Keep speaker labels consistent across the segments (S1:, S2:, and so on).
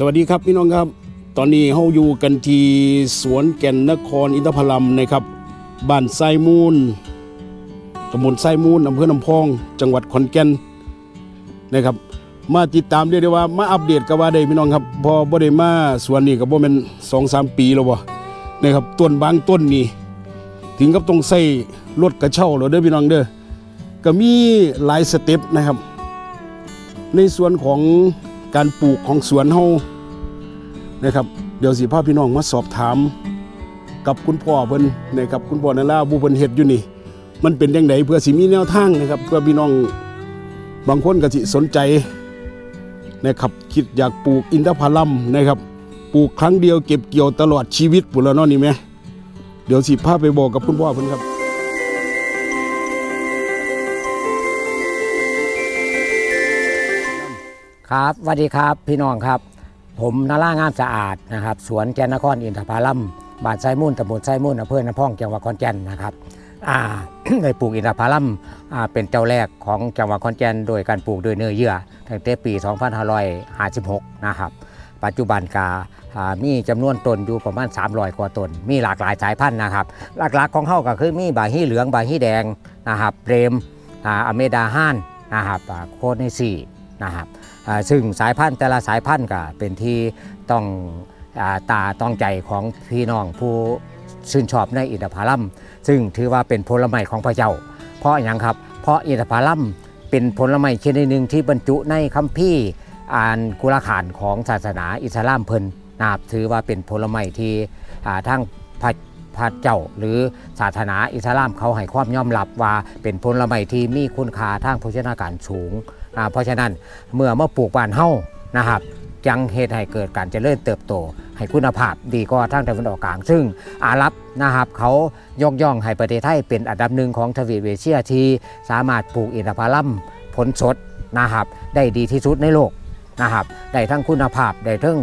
S1: สวัสดีครับพี่น้องครับ ตอนนี้เฮาอยู่กันที่สวนแก่นนครอินทพลัมนะครับบ้านไซมูลตำบลไซมูลอำเภอนำพอง จังหวัดขอนแก่นนะครับ มาติดตามเรียกได้ว่ามาอัปเดตกับว่าได้พี่น้องครับพอบ่ได้มาสวนนี่ก็บ่แม่น2-3ปีแล้วบ่นะครับต้นบางต้นนี่ถึงกับต้องใส่รถกระเช้าแล้วเด้อพี่น้องเด้อก็มีหลายสเต็ปนะครับ ในส่วนของ การปลูกของสวนเฮานะครับ เดี๋ยวสิพาพี่น้องมาสอบถาม กับคุณพ่อเพิ่นนะครับคุณพ่อนาราผู้เพิ่นเฮ็ดอยู่นี่ มันเป็นจังไดเพื่อสิมีแนวทางนะครับ เพื่อพี่น้องบางคนก็สิสนใจนะครับคิดอยากปลูกอินทผลัมนะครับ ปลูกครั้งเดียวเก็บเกี่ยวตลอดชีวิตปุ่นแล้วเนาะนี่แหมเดี๋ยวสิพาไปบอกกับคุณพ่อเพิ่นครับ
S2: ครับสวัสดีครับพี่น้องครับ ผมนาล่างามสะอาดนะครับ สวนแกนนครอินทผลัมบ้านไซมุ่นตำบลไซมุ่นอำเภอน้ำพองจังหวัดขอนแก่นนะครับอ่าได้ปลูกอินทผลัมอ่าเป็นเจ้าแรกของจังหวัดขอนแก่นโดยการปลูกโดยเนื้อเยื่อตั้งแต่ปี 2556 นะครับ ปัจจุบันกาอ่ามีจำนวนต้นอยู่ประมาณ 300 กว่าต้นมีหลากหลายสายพันธุ์นะครับ หลักๆของเขาก็คือมีบาฮีเหลืองบาฮีแดงนะครับเรมอ่าอเมดาฮันนะครับอ่าโคเนซีนะครับ ซึ่งสายพันธุ์แต่ละสายพันธุ์ก็เป็นที่ต้องอตาต้องใจของพี่น้องผู้ชื่นชอบในอินทผลัมซึ่งถือว่าเป็นผลไม้ของพระเจ้า เพราะอย่างครับ เพราะอินทผลัมเป็นผลไม้ชนิดหนึ่งที่บรรจุในคัมภีร์อ่านกุรขานของศาสนาอิสลามเพิ่นนะครับถือว่าเป็นผลไม้ที่ทั้งพระ พระเจ้า หรือศาสนาอิสลามเขาให้ความยอมรับว่าเป็นผลไม้ที่มีคุณค่าทางโภชนาการสูง เพราะฉะนั้นเมื่อมาปลูกบ้านเฮานะครับจังเหตุให้เกิดการเจริญเติบโต ให้คุณภาพดีกว่าทางตะวันออกกลาง ซึ่งอาหรับนะครับเขายกย่องให้ประเทศไทยเป็นอันดับหนึ่งของทวีปเอเชียที่สามารถปลูกอินทผลัมผลสดนะครับได้ดีที่สุดในโลกนะครับได้ทั้งคุณภาพได้ทั้ง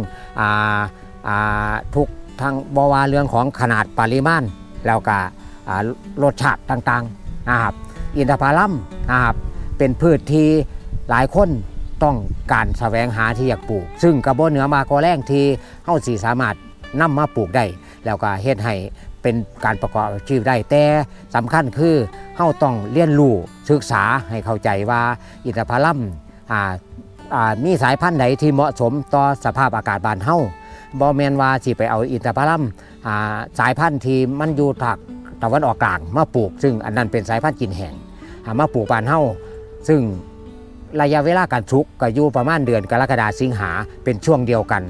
S2: ทุก ทางบวาเรื่องของขนาดปริมาณแล้วก็รสชาติต่างๆนะครับอินทผลัมนะครับเป็นพืชที่หลายคนต้องการแสวงหาที่อยากปลูก ซึ่งกระบวนเหนือมากอแรงที่เฮาสีสามารถนำมาปลูกได้ แล้วก็เฮ็ดให้เป็นการประกอบอาชีพได้ แต่สำคัญคือเฮาต้องเรียนรู้ศึกษาให้เข้าใจว่าอินทผลัมอ่าอ่ามีสายพันธุ์ใดที่เหมาะสมต่อสภาพอากาศบ้านเฮา บ่แมนว่าสิไปเอาอินทผลัมสายพันธุ์ที่มันอยู่ทางตะวันออกกลางมาปลูก ซึ่งอันนั้นเป็นสายพันธุ์กินแห้งมาปลูกบ้านเฮาซึ่งระยะเวลาการชุกก็อยู่ประมาณเดือนกรกฎาสิงหาเป็นช่วงเดียวกัน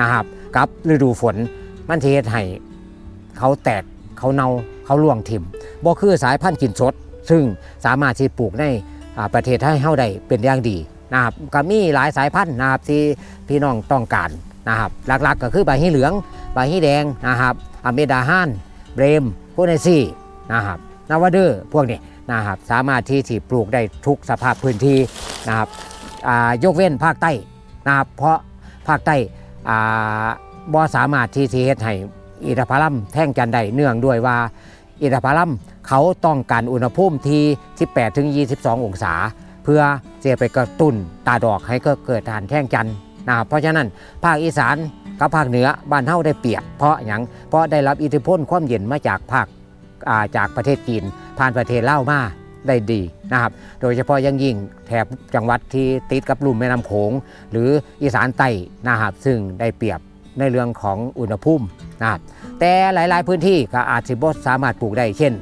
S2: นะครับกับฤดูฝนมันเทศให้เขาแตกเขาเนาเขาล่วงทิมบ่คือสายพันธุ์กินสด ซึ่งสามารถที่ปลูกในประเทศไทยเฮาได้เป็นอย่างดีนะครับก็มีหลายสายพันธุ์นะครับที่พี่น้องต้องการ นะครับหลักๆก็คือใบฮีเหลืองใบฮีแดงนะครับอเมดาฮันเบรมโพเนซี่นะครับนาวาเดอร์พวกนี้นะครับสามารถที่จะปลูกได้ทุกสภาพพื้นที่นะครับยกเว้นภาคใต้นะครับเพราะภาคใต้บ่สามารถที่จะเฮ็ดให้อินทผลัมแท่งจันได้เนื่องด้วยว่าอินทผลัมเขาต้องการอุณหภูมิที่ 18ถึง22 องศา เพื่อจะไปกระตุ้นตาดอกให้ก็เกิดทานแท่งจันทร์ นะครับเพราะฉะนั้นภาคอีสานกับภาคเหนือบ้านเฮาได้เปรียบเพราะอย่างเพราะได้รับอิทธิพลความเย็นมาจากภาคาจากประเทศจีนผ่านประเทศลาวมาได้ดีนะครับ โดยเฉพาะยังยิ่งแถบจังหวัดที่ติดกับลุ่มแม่น้ำโขง หรืออีสานใต้นะครับซึ่งได้เปรียบในเรื่องของอุณหภูมินะครับแต่หลายๆพื้นที่ก็อาจสิบ่สามารถปลูกได้ เช่น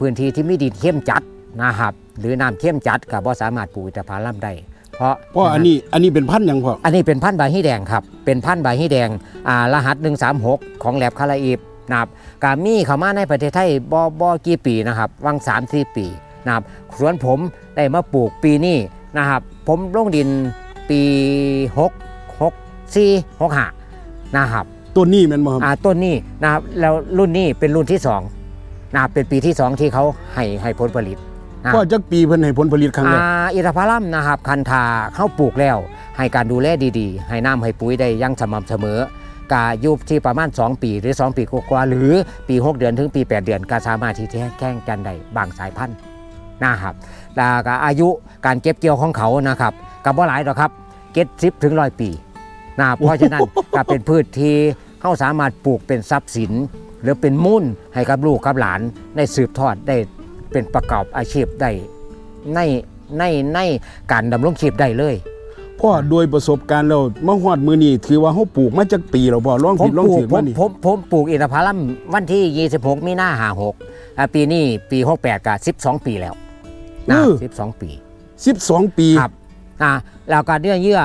S2: พื้นที่ที่มีดินเข้มจัดนะครับหรือน้ำเข้มจัดก็บ่สามารถปลูกอินทผลัมได้ เพราะ
S1: เพราะอันนี้อันนี้เป็นพันธุ์หยังพ่อ
S2: อันนี้เป็นพันธุ์ใบฮีแดงครับ เป็นพันธุ์ใบฮีแดงอ่ารหัส 136 ของแลบคาราอีฟนะครับกามีเข้ามาในประเทศไทยบ่บ่กี่ปีนะครับวัง3 4ปีนะครับสวนผมได้มาปลูกปีนี้นะครับ ผมลงดินปี6 6 4 6 5นะครับ
S1: ต้นนี้แม่นบ่ครับ
S2: อ่าต้นนี้นะครับแล้วรุ่นนี้เป็นรุ่นที่สองนะครับเป็นปีที่สองที่เขาให้ให้ผลผลิตนะ
S1: พ่อจักปีเพิ่นให้ผลผลิตครั้งแรก
S2: อ่าอินทผลัมนะครับคันทาเข้าปลูกแล้ว ให้การดูแลดีๆ ให้น้ำให้ปุ๋ยได้อยังสม่ำเสมอกายุบที่ประมาณ 2 ปีหรือ 2 ปีกว่าๆหรือปี 6 เดือนถึงปี 8 เดือนก็สามารถที่จะแข่งกันได้บางสายพันธุ์นะครับแล้วก็อายุการเก็บเกี่ยวของเขานะครับกับว่าหลายหรอกครับเก็บสิบถึงร้อยปีนะครับเพราะฉะนั้นก็เป็นพืชที่เขาสามารถปลูกเป็นทรัพย์สิน หรือเป็นมุ่นให้กับลูกกับหลานได้สืบทอดได้ เป็นประกอบอาชีพได้ในในในการดำรงชีพได้เลย
S1: พ่อโดยประสบการณ์แล้วมาฮอดมือนี้ถือว่าเฮาปลูกมาจากปีแล้วพ่อลอง
S2: ผม
S1: ผิดลอง
S2: ปลูก
S1: ถูก
S2: ผ
S1: มามนี่
S2: ผมผมปลูกอินทผลัมวันที่ 26 มีนาหาหกอ่าปีนี้ปี 68 กับ 12 ปีแล้วนะ12 ปี
S1: 12 ปี
S2: ครับอ่าแล้วก็เนื้อเยื่อ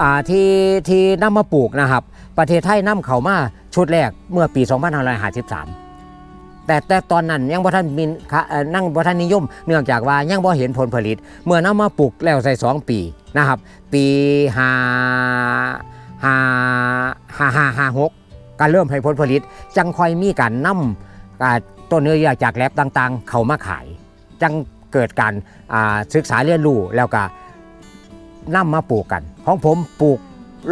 S2: อ่าที่ที่นำมาปลูกนะครับ ประเทศไทยนำเข้ามาชุดแรกเมื่อปี 2553 แต่แต่ตอนนั้นยังบ่ทันมีค่ะเอ่อนั่งบ่ทันนิยม เนื่องจากว่ายังบ่เห็นผลผลิต เมื่อนำมาปลูกแล้วใส่2ปีนะครับ ปี5 5 5 5 5 6การเริ่มให้ผลผลิต จังค่อยมีการนำอ่าต้นเนื้อเยื่อจากแลบต่างๆ เข้ามาขาย จังเกิดการศึกษาเรียนรู้แล้วก็นำมาปลูกกัน ของผมปลูก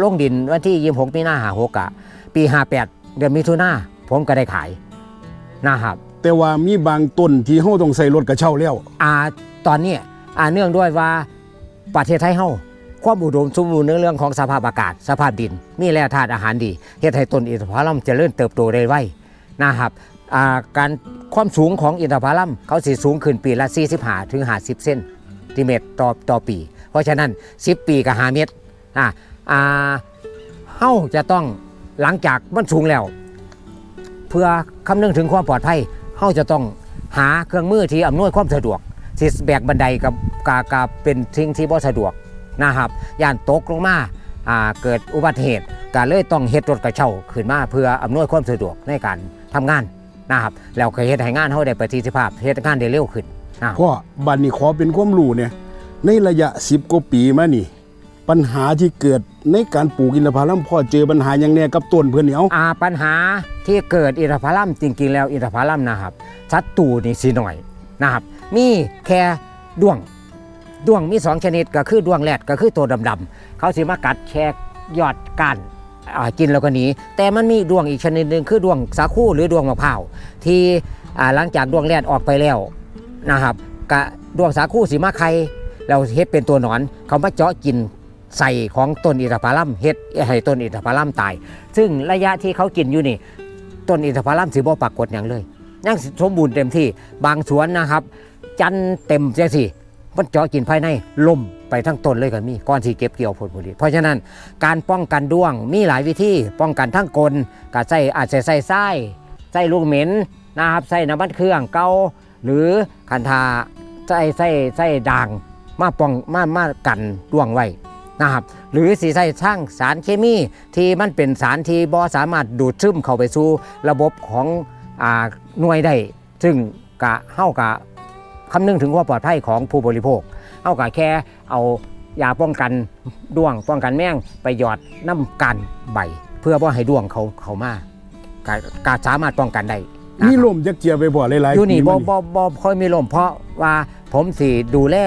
S2: ลงดินวันที่26มีนาหาหกอะปี58เดือนมิถุนาผมก็ได้ขาย นะครับ
S1: แต่ว่ามีบางต้นที่เฮาต้องใส่รถกระเช้าแล้ว
S2: อ่าตอนนี้อ่าเนื่องด้วยว่าประเทศไทยเฮาความอุดมสมบูรณ์ในเรื่องของสภาพอากาศ สภาพดิน มีแร่ธาตุอาหารดีเฮ็ดให้ต้นอินทผลัมเจริญเติบโตได้ไวนะครับอ่าการความสูงของอินทผลัมเขาสิสูงขึ้นปีละ45ถึง50เซนติเมตรต่อต่อปี เพราะฉะนั้น 10 ปีกับ5เมตรอ่าอ่าเฮาจะต้องหลังจากมันสูงแล้ว เพื่อคำนึงถึงความปลอดภัยเฮาจะต้องหาเครื่องมือที่อำนวยความสะดวกที่แบกบันไดกับกากับเป็นสิ่งที่บ่สะดวกนะครับย่านตกลงมาาเกิดอุบัติเหตุก็เลยต้องเฮ็ดรถกระเช้าขึ้นมาเพื่ออำนวยความสะดวกในการทำงานนะครับแล้วก็เฮ็ดให้งานเฮาได้ประสิทธิภาพเฮ็ดงานได้เร็วขึ้นนะครับ
S1: พ่อบัดนี้ขอเป็นความรู้เนี่ยในระยะ 10กว่าปีมานี่ ปัญหาที่เกิดในการปลูกอินทผลัมพ่อเจอปัญหาอย่างแน่กับต้นเพิ่นนี่เอา
S2: อ่าปัญหาที่เกิดอินทผลัมจริงๆแล้วอินทผลัมนะครับศัตรูนี่สิหน่อยนะครับมีแค่ด้วงด้วงมีสองชนิดก็คือด้วงแรดก็คือตัวดำๆเขาสิมากัดแค่ยอดก้านกินแล้วก็หนีแต่มันมีดวงอีกชนิดหนึ่งคือดวงสาคูหรือดวงมะพร้าวที่หลังจากดวงแรดออกไปแล้วนะครับกะดวงสาคูสีมาไข่เราเฮ็ดเป็นตัวหนอนเขามาเจาะกิน ใส่ของต้นอินทผลัมเฮ็ดให้ต้นอินทผลัมตาย ซึ่งระยะที่เขากินอยู่นี่ต้นอินทผลัมสีบ่ปรากฏอย่างเลยยังสมบูรณ์เต็มที่บางสวนนะครับ จันทร์เต็มจังสิมันเจาะกินภายในล่มไปทั้งต้นเลยก็มีก่อนที่เก็บเกี่ยวผลผลิต เพราะฉะนั้นการป้องกันด้วงมีหลายวิธีป้องกันทั้งกลก็ใส่อาจจะใส่ไส้ใส่ลูกเหม็นนะครับใส่น้ำมันเครื่องเกาหรือคันทาใส่ใส่ใส่ด่างมาป้องมามากันด้วงไว้ นะครับหรือสีใส่ช่างสารเคมีที่มันเป็นสารที่บ่สามารถดูดซึมเข้าไปสู่ระบบของอ่าหน่วยได้ซึ่งกะเฮากะคำนึงถึงความปลอดภัยของผู้บริโภคเฮากะแค่เอายาป้องกันด้วงป้องกันแมงไปหยอดน้ำกันใบ เพื่อว่าให้ด้วงเขาเขามากะกะสามารถป้องกันได้นะครับ
S1: มีลมจักเจียไปบ่หลายๆ
S2: อยู่นี่
S1: ปี
S2: บ่
S1: มา
S2: บ่บ่ค่อยมีลมเพราะว่าผมสิดูแล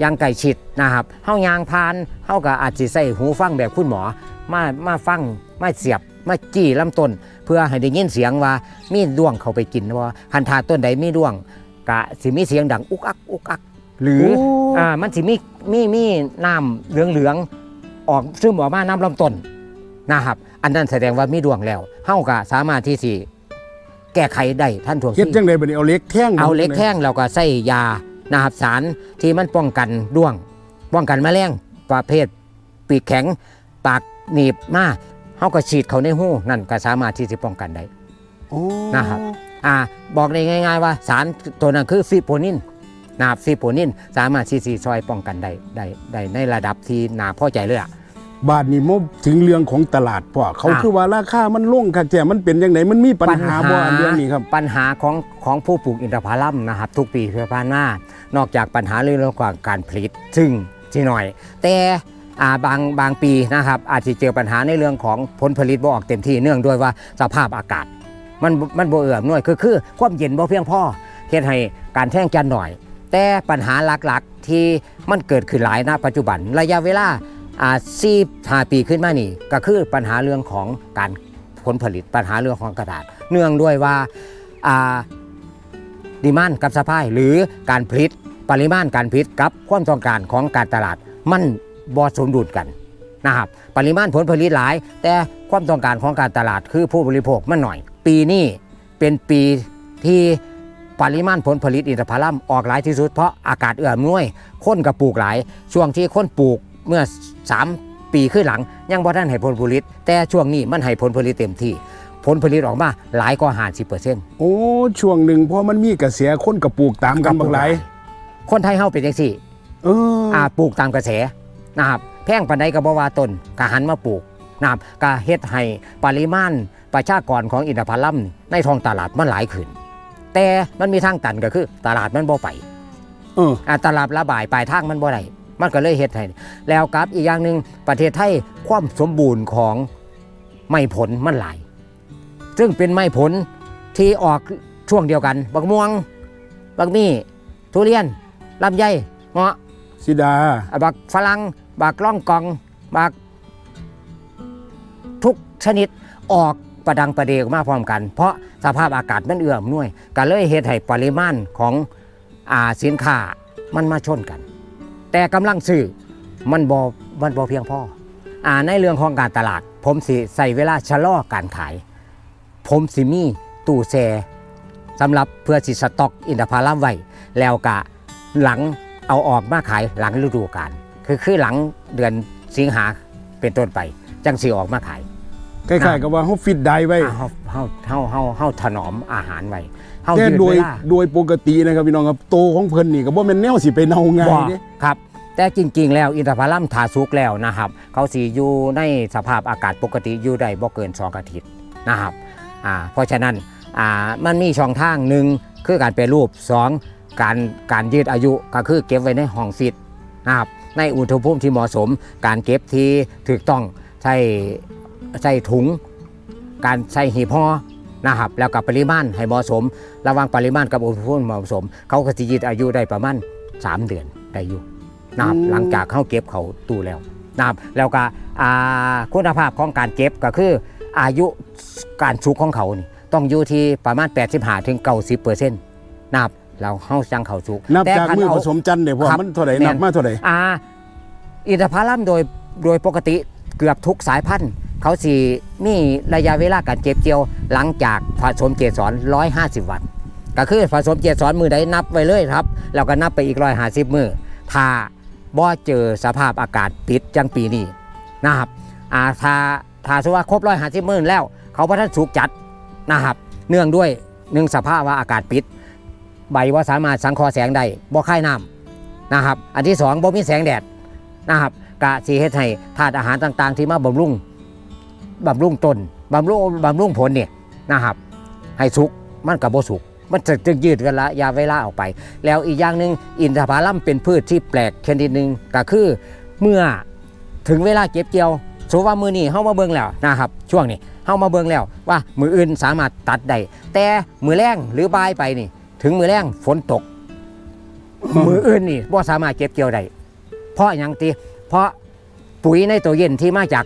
S2: อยังไก่ชิดนะครับเฮายางพานเฮาก็อาจสิใส่หูฟังแบบคุณหมอ มามาฟังมาเสียบมาจี้ลำต้น เพื่อให้ได้ยินเสียงว่ามีดวงเข้าไปกินว่าคันทาต้นใดมีดวงกะสิมีเสียงดังอุกอักอุกอัก หรือ
S1: โอ่า
S2: มันสิมีมีมีน้ำเหลืองเหลืองๆออกซึมออกมาน้ำลำต้นนะครับ อันนั้นแสดงว่ามีดวงแล้วเฮาก็สามารถที่สิแก้ไขได้ท่านทวง
S1: เฮ็ด
S2: ที
S1: จังไดบัดนี้เอาเหล็กแท่ง
S2: เอาเหล็กแท่งเราก็ใส่ยา นะครับสารที่มันป้องกันด้วง ป้องกันแมลงประเภทปีกแข็ง ปากหนีบมาเขาก็ฉีดเขาในหูนั่นก็สามารถที่จะป้องกันได้
S1: โอ้
S2: นะครับอ่าบอกได้ง่าย ๆ ว่าสารตัวนั้นคือฟิโปนินนะครับฟิโปนินสามารถที่จะช่วยป้องกันได้ได้ได้ในระดับที่น่าพอใจเลยอะ
S1: บาทนี้มาถึงเรื่องของตลาดพ่อเขา
S2: อะ
S1: คือว่าราคามันลงคักแท้มันเป็นจังไดมันมีปัญหาบ่อันเรื่องนี้ครับ
S2: ปัญหาของของผู้ปลูกอินทผลัมนะครับทุกปีเพื่อผ่านมานอกจากปัญหาเรื่องของการผลิตซึ่งที่หน่อย แต่อ่าบางบางปีนะครับอาจจะเจอปัญหาในเรื่องของผลผลิตบ่ออกเต็มที่เนื่องด้วยว่าสภาพอากาศ มันมันบ่เอื้ออำนวยคือคือความเย็นบ่เพียงพอเฮ็ดให้การแท่งจันหน่อย แต่ปัญหาหลักๆที่มันเกิดขึ้นหลายณปัจจุบันระยะเวลา อาสี่ห้าปีขึ้นมานี่ ก็คือปัญหาเรื่องของการผลผลิตปัญหาเรื่องของกระดาษ เนื่องด้วยว่าดีมานกับสปายหรือการผลิตปริมาณการผลิตกับความต้องการของการตลาด มันบ่สมดุลกันนะครับปริมาณผลผลิตหลาย แต่ความต้องการของการตลาดคือผู้บริโภคมันหน่อย ปีนี้เป็นปีที่ปริมาณผลผลิตอินทผลัมออกหลายที่สุดเพราะอากาศเอื้ออำนวยคนกับปลูกหลาย ช่วงที่คนปลูก เมื่อ 3 ปีขึ้นหลัง ยังบ่ทันให้ผลผลิต แต่ช่วงนี้มันให้ผลผลิตเต็มที่ ผลผลิตออกมาหลายกว่า50%
S1: โอ้ ช่วงหนึ่งพอมันมีกระแสคนกับปลูกตามกันบักหลาย
S2: คนไทยเฮาเป็นจังซี่
S1: เอออ
S2: อ่าปลูกตามกระแสนะครับแพงปานใดก็บ่ว่าต้นก็หันมาปลูกนะครับก็เฮ็ดให้ปริมาณประชากรของอินทผลัมนี่ในท้องตลาดมันหลายขึ้น แต่มันมีทางตันก็คือตลาดมันบ่ไป
S1: เออ
S2: อ่าตลาดระบายปลายทางมันบ่ได้ มันก็เลยเฮ็ดให้แล้วกับอีกอย่างหนึ่งประเทศไทยความสมบูรณ์ของไม้ผลมันหลาย ซึ่งเป็นไม้ผลที่ออกช่วงเดียวกัน บักม่วง บักมี่ ทุเรียนลำไยเงาะ
S1: สิดา
S2: อะบักฝรั่งบักล่องกอง บัก ทุกชนิดออกประดังประเดกมาพร้อมกัน เพราะสภาพอากาศมันเอื้อมหน่วยก็เลยเฮ็ดให้ปริมาณของอาสินค้ามันมาชนกัน แต่กำลังซื้อมันบอมันบอเพียงพออ่าในเรื่องของการตลาด ผมสิใส่เวลาชะลอการขาย ผมสิมีตู้แช่สำหรับเพื่อสิสต็อกอินทผลัมไว้แล้วกะหลังเอาออกมาขายหลังฤดูกาลคือคือหลังเดือนสิงหาเป็นต้นไป จังสิออกมาขาย
S1: คล้ายๆกับว่าเฮาฟิตได้ไว้
S2: อ่าเฮาเฮาเฮาเฮาเฮาถนอมอาหารไว้ เฮา
S1: แต่
S2: ยืด
S1: โดย
S2: เวลา
S1: โดยปกตินะครับพี่น้องครับโตของเพิ่นนี่ก็บ่แม่นแนวสิไปเนาง่าย
S2: บ่
S1: เด้
S2: ครับ แต่จริง ๆ แล้วอินทผลัมทาสุกแล้วนะครับ เขาสีอยู่ในสภาพอากาศปกติอยู่ได้บ่เกิน2อาทิตย์นะครับอ่าเพราะฉะนั้นอ่ามันมีช่องทางหนึ่งคือการแปรรูป2การการยืดอายุก็คือเก็บไว้ในห้องฟิตนะครับในอุณหภูมิที่เหมาะสม การเก็บที่ถูกต้องใช้ใช้ถุง การใส่หีบห่อ นะครับแล้วกับปริมาณให้เหมาะสม ระหว่างปริมาณกับอุณหภูมิเหมาะสม เขาก็จะยืดอายุได้ประมาณ3 เดือนได้อยู่นะครับหลังจากเขาเก็บเขาตู้แล้วนะครับแล้วก็อ่าคุณภาพของการเก็บก็คืออายุการสุกของเขานี่ต้องอยู่ที่ประมาณ 85ถึง90เปอร์เซ็นต์นะครับเราเข้าจังเขาสุก
S1: นับ
S2: แต่
S1: จาก
S2: คัน
S1: มือ
S2: เผ
S1: สมจันทร์เนี่ยพอ
S2: ครับ
S1: มันเท่าไหร่
S2: แม่น
S1: นับมาเท่าไหร่
S2: อ่าอินทผลัมโดยโดยปกติเกือบทุกสายพันธุ์ เขาสีมีระยะเวลาการเก็บเกี่ยว หลังจากผสมเกสร150 วันก็คือผสมเกสรมือใดนับไว้เลยครับแล้วก็นับไปอีก150มือถ้าบ่เจอสภาพอากาศปิดจังปีนี้นะครับอาถ้าถ้าสมมติว่าครบ150มือแล้ว เขาพระท่านสุกจัดนะครับ เนื่องด้วยหนึ่งสภาพว่าอากาศปิด ใบว่าสามารถสังคราะห์แสงได้บ่ค่ายน้ำนะครับ อันที่สองบ่มีแสงแดดนะครับกะสีเฮ็ดให้ธาตุอาหารต่างๆ ที่มาบำรุง บำรุงต้นบำรุงบำรุงผลเนี่ยนะครับ ให้สุกมันกับบ่สุกมันจะจึงยืดกันระยะเวลาออกไป แล้วอีกอย่างหนึ่งอินทผลัมเป็นพืชที่แปลกชนิดหนึ่งก็คือเมื่อถึงเวลาเก็บเกี่ยวสมมติว่ามือนี้เฮามาเบิ่งแล้วนะครับ ช่วงนี้เฮามาเบิ่งแล้วว่ามืออื่นสามารถตัดได้แต่มือแรงหรือบ่ายไปนี่ ถึงมือแรงฝนตก มืออื่นนี่บ่สามารถเก็บเกี่ยวได้เพราะอย่างตีเพราะปุ๋ยในตัวเย็นที่มาจาก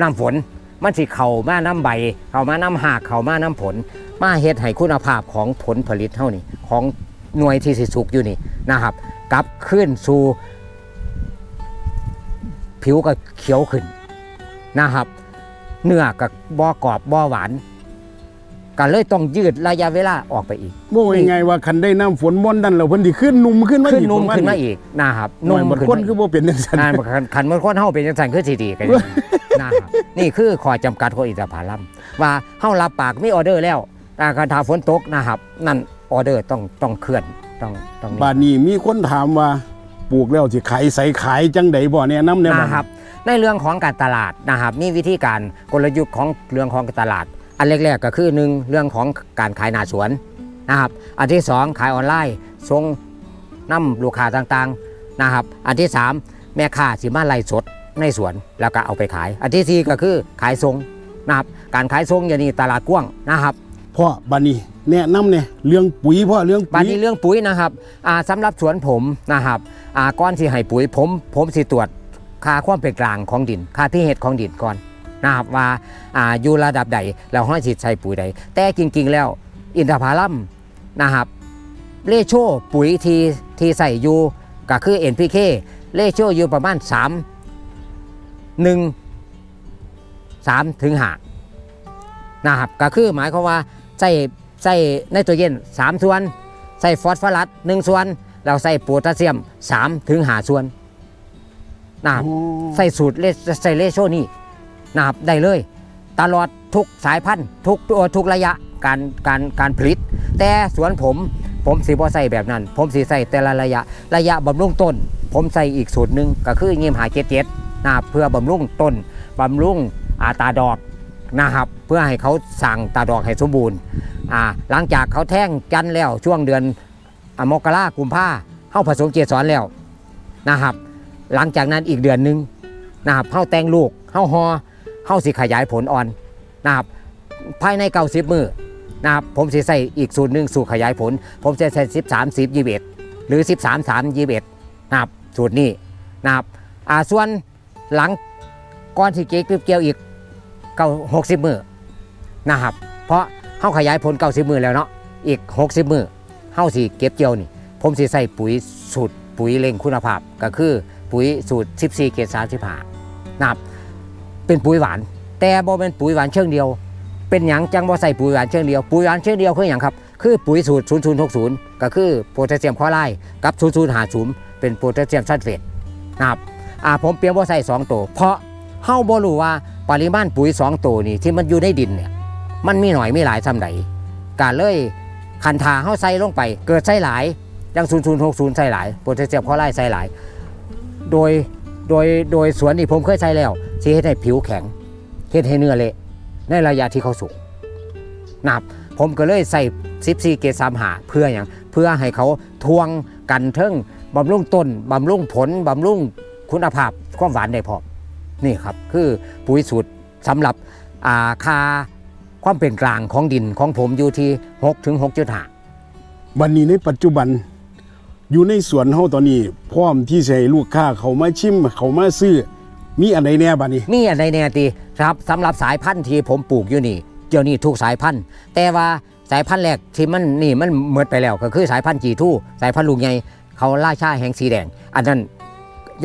S2: น้ำฝน มันสิเข่ามาน้ำใบ เข่ามาน้ำหากเข่ามาน้ำผล มาเฮ็ดให้คุณภาพของผลผลิตเท่านี้ของหน่วยที่สิสุกอยู่นี่นะครับกลับขึ้นสู่ผิวก็เขียวขึ้นนะครับ เนื้อกับบ่กรอบบ่หวาน ก็เลยต้องยืดระยะเวลาออกไปอีก
S1: บ่ว่ายังไงว่าคันได้น้ำฝนม่อนดันแล้วเพิ่นสิขึ้นนุ่มขึ้นมา
S2: ขึ้น
S1: อีก
S2: นุ่ม
S1: ประณ
S2: ขึ้นมาอีกนะครับ
S1: หน่อยบาง
S2: ขึ้
S1: คน
S2: มา
S1: คือบ่เป็นจังซั่น
S2: อ่าคันคันเมื่อคนเฮาเป็นจังซั่นคือสิดีกันอย่างนี้นะครับนี่คือข้อจำกัดของอินทผลัมว่าเฮารับปากมีออเดอร์แล้วอ่าคันถ้าฝนตกนะครับ นั่นออเดอร์ต้องต้องเคลื่อนต้องต้องนี่
S1: บาดนี้มีคนถามว่าปลูกแล้วสิขายใส่ขายจังไดบ่แนะนำแน่บ่
S2: นะครับ ในเรื่องของการตลาดนะครับมีวิธีการกลยุทธ์ของเรื่องของการตลาด อันแรกๆก็คือหนึ่งเรื่องของการขายหนาสวนนะครับอันที่สองขายออนไลน์ส่งนำลูกค้าต่างๆนะครับ อันที่สามแม่ค้าสิมาไล่สดในสวนแล้วก็เอาไปขาย อันที่สี่ก็คือขายทรงนะครับการขายทรงอย่างนี้ตลาดกว้างนะครับ
S1: พ่อบาดนี้แนะนำเนี่ยเรื่องปุ๋ยพ่อเรื่อง
S2: บา
S1: ปุ๋
S2: ด
S1: ย
S2: นี้เรื่องปุ๋ยนะครับอ่าสำหรับสวนผมนะครับอ่าก้อนที่ให้ปุ๋ยผมผมสิตรวจค่าความเป็นกลางของดิน ค่าที่เหตุของดินก่อน นะครับว่าอ่าอยู่ระดับใดแล้วห้อยสิใส่ปุ๋ยใด แต่จริงๆแล้วอินทผลัมนะครับเลโชปุ๋ยที่ที่ใส่อยู่ก็คือ NPK เลโชอยู่ประมาณ3หนึ่งสามถึงห้านะครับก็คือหมายความว่าใส่ใส่ไนโตรเจนสามส่วน ใส่ฟอสฟอรัสหนึ่งส่วน เราใส่โพแทสเซียมสามถึงห้าส่วนนะครับใส่สูตรเลใส่เลโชนี่ นะครับได้เลย ตลอดทุกสายพันธุ์ทุกตัวทุกระยะการการการผลิต แต่สวนผมผมสีบ่ใส่แบบนั้น ผมสีใส่แต่ละระยะระยะบำรุงต้น ผมใส่อีกสูตรหนึ่งก็คือเงียมหาเจ็ดเจ็ดนะครับเพื่อบำรุงต้นบำรุงอาตาดอกนะครับเพื่อให้เขาสั่งตาดอกให้สมบูรณ์อ่าหลังจากเขาแท่งจันแล้วช่วงเดือนอมกรากุมภาเข้าผสมเกสรแล้วนะครับ หลังจากนั้นอีกเดือนหนึ่งนะครับเข้าแตงลูกเข้าฮอ เข้าสิขยายผลอ่อนนะครับภายในเก้าสิบมือนะครับผมสิใส่อีกสูตรหนึ่งสูตรขยายผล ผมจะใส่สิบสามสิบยี่สิบเอ็ดหรือสิบสามสามยี่สิบเอ็ดนะครับสูตรนี้นะครับอ่าส่วนหลังก้อนสิเก็บเกี่ยวอีกเก้าหกสิบมือนะครับเพราะเข้าขยายผลเก้าสิบมือแล้วเนาะอีกหกสิบมือเข้าสิเก็บเกี่ยวนี่ผมสิใส่ปุ๋ยสูตรปุ๋ยเล็งคุณภาพก็คือปุ๋ยสูตร 14เกต35นะครับ เป็นปุ๋ยหวาน แต่บ่เป็นปุ๋ยหวานเชิงเดียว เป็นหยังจังบ่ใส่ปุ๋ยหวานเชิงเดียวปุ๋ยหวานเชิงเดียวคือหยังครับคือปุ๋ยสูตร 0060 ก็คือโพแทสเซียมคลอไรด์กับ 0050 เป็นโพแทสเซียมซัลเฟตนะครับอ่าผมเปรียนบ่ใส่2ตัวเพราะเฮาบ่รู้ว่าปริมาณปุ๋ย2ตัวนี่ที่มันอยู่ในดินเนี่ยมันมีหน่อยมีหลายซำใดการเลยคันทาเฮาใส่ลงไป เกิดใส่หลายอยัง0060ใส่หลายโพแทสเซียมคลอไรด์ใส่หลาย โดย โดยโดยสวนนี่ผมเคยใช้แล้วสิเฮ็ดให้ผิวแข็งเฮ็ดให้เนื้อเละในระยะที่เขาสุกนับผมก็เลยใส่14เกต3หาเพื่ออย่างเพื่อให้เขาทวงกันเทิงบำรุงต้นบำรุงผลบำรุงคุณภาพความหวานได้พอนี่ครับคือปุ๋ยสูตรสำหรับอาคาความเป็นกลางของดินของผมอยู่ที่6ถึง6.5
S1: วันนี้ในปัจจุบัน อยู่ในสวนเฮาตอนนี้ พร้อมที่จะให้ลูกค้าเขามาชิมเขามาซื้อ มีอันใดแน่บัดนี้
S2: มีอะไรแน่ตีครับสำหรับสายพันธุ์ที่ผมปลูกอยู่นี่เดี๋ยวนี้ทุกสายพันธุ์ แต่ว่าสายพันธุ์แรกที่มันนี่มันหมดไปแล้วก็คือสายพันธุ์จีทู่สายพันธุ์ลูกใหญ่เขาล่าชาแห่งสีแดง อันนั้น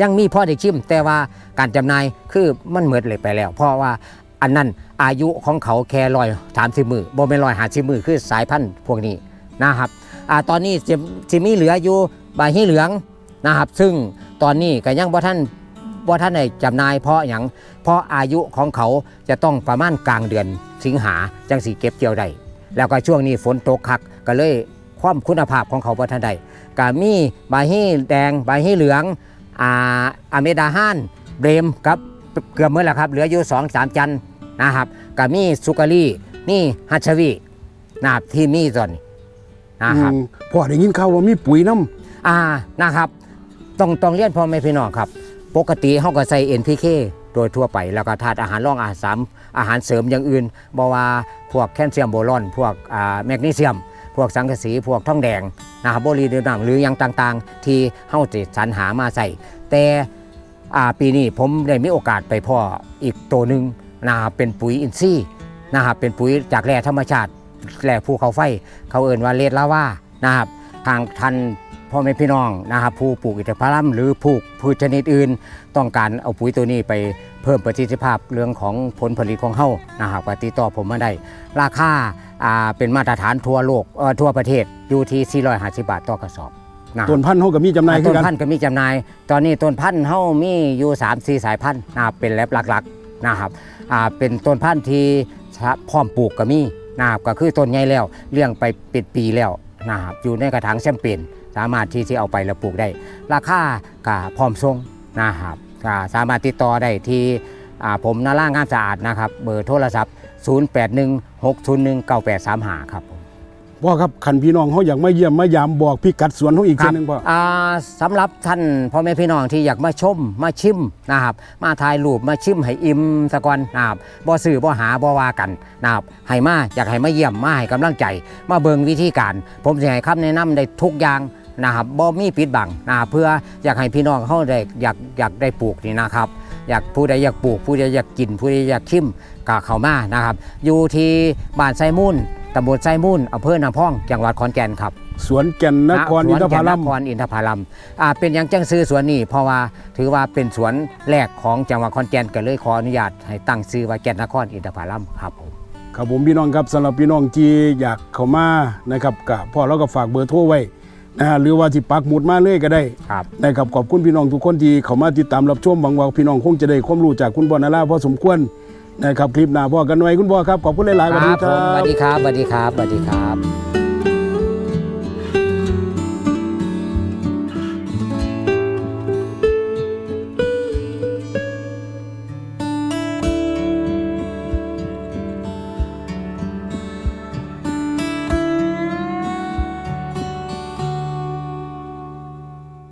S2: ยังมีพ่อได้ชิม แต่ว่าการจำหน่ายคือมันหมดเลยไปแล้ว เพราะว่าอันนั้นอายุของเขาแค่ร้อยสามสิบมือโบเป็นร้อยหาสิบมือคือสายพันธุ์พวกนี้นะครับ อ่าตอนนี้จะมีเหลืออยู่ใบฮีเหลืองนะครับ ซึ่งตอนนี้ก็ยังบ่ท่านบ่ท่านได้จำนายเพราะอย่างเพราะอายุของเขาจะต้องประมาณกลางเดือนสิงหาจังสีเก็บเกี่ยวได้แล้วก็ช่วงนี้ฝนตกคักก็เลยความคุณภาพของเขาบ่ทันได้ก็มีใบฮีแดงใบฮีเหลืองอ่าอเมดาฮันเบรมกับเกือบเมื่อแล้วครับเหลืออยู่2องสามจันนะครับก็มีสุกาลีนี่ฮัชวีนะครับที่มีส่วน นี้นะครับ
S1: อืมพ่อได้ยินข่าวว่ามีปุ๋ยน้ำ
S2: อ่านะครับต้องต้องเรียนพ่อแม่พี่น้องครับ ปกติเขาก็ใส่ NPK โดยทั่วไปแล้วก็ธาตุอาหารรองอาหารสามอาหารเสริมอย่างอื่นบอว่าพวกแคลเซียมโบรอน พวกอ่าแมกนีเซียม พวกสังกะสี พวกท่องแดงนะครับโบรีเดนัมหรืออย่างต่างๆ ที่เฮาจะสรรหามาใส่ แต่อ่าปีนี้ผมได้มีโอกาสไปพ่ออีกตัวหนึ่งนะครับเป็นปุ๋ยอินทรีย์นะครับเป็นปุ๋ยจากแร่ธรรมชาติ แร่ภูเขาไฟ เขาเอ่นว่าเลดลาว่านะครับทางทันพ่อแม่พี่น้องนะครับผู้ปลูกอินทผลัมหรือปลูกพืชชนิดอื่น ต้องการเอาปุ๋ยตัวนี้ไปเพิ่มประสิทธิภาพเรื่องของผลผลิตของเฮานะครับก็ติดต่อผมมาได้ ราคาอ่าเป็นมาตรฐานทั่วโลกเอ่อทั่วประเทศอยู่ที่ 450 บาทต่อกระสอบนะครับ
S1: ต้นพันธุ์เฮาก็มีจำหน่ายคื
S2: ต้
S1: อนกัน
S2: พันธุ์ก็มีจำหน่าย ตอนนี้ต้นพันธุ์เฮามีอยู่3 4สายพันธุ์นะครับเป็นแลบหลักๆนะครับอ่าเป็นต้นพันธุ์ที่พร้อมปลูกก็มี นะครับก็คือต้นใหญ่แล้วเลี้ยงไปเป็นปีแล้วนะครับอยู่ในกระถางแชมเปญสามารถที่จะเอาไปแล้วปลูกได้ ราคาก็พร้อมส่งนะครับก็สามารถติดต่อได้ที่ผมนาล่างานสะอาดนะครับ เบอร์โทรศัพท์ 0816019835 ครับผม
S1: พ่อครับคันพี่น้องเฮาอยากมาเยี่ยมมายามบอกพี่กัดสวนเฮาอีก
S2: ค
S1: เช่
S2: รับ
S1: นนึงพ่อ
S2: อ่าสำหรับท่านพ่อแม่พี่น้องที่อยากมาชมมาชิมนะครับ มาถ่ายรูปมาชิมให้อิ่มสะก่อนนะครับบ่ซื้อบ่หาบ่ว่ากันนะครับให้มาอยากให้มาเยี่ยมมาให้กำลังใจ มาเบิ่งวิธีการ ผมจะให้คำแนะนำได้ทุกอย่างนะครับบ่มีปิดบังนะครับเพื่ออยากให้พี่น้องเขาได้อยากอยากได้ปลูกนี่นะครับ อยากผู้ใดอยากปลูก ผู้ใดอยากกิน ผู้ใดอยากชิมก็เข้ามานะครับ อยู่ที่บ้านไซมูน ตำบลไซมูนอำเภอนาพอง จังหวัดขอนแก่นครับ
S1: สวนแก่นนครอินทผลัม
S2: สวนแก่นนครอินทผลัมอ่าเป็นอย่างจังซื้อสวนนี้เพราะว่าถือว่าเป็นสวนแรกของจังหวัดขอนแก่นก็เลยขออนุญาตให้ตั้งชื่อว่าแก่นนครอินทผลัมครับผม
S1: ครับผมพี่น้องครับสำหรับพี่น้องที่อยากเข้ามานะครับกับพ่อเราก็ฝากเบอร์โทรไว้นะฮะหรือว่าที่ปักหมุดมาเลยก็ได้
S2: ครับ
S1: นะครับขอบคุณพี่น้องทุกคนที่เข้ามาติดตามรับชมหวังว่าพี่น้องคงจะได้ความรู้จากคุณบอนาร่าพอสมควร นะครับคลิปหน้าพ่อกันไว้คุณพ่อครับขอบคุณหลายๆสวัสดี
S2: ครับ
S1: ค
S2: ผมส
S1: รั
S2: วั
S1: บ
S2: สดีครับสวัสดีครับสวัสดีครับ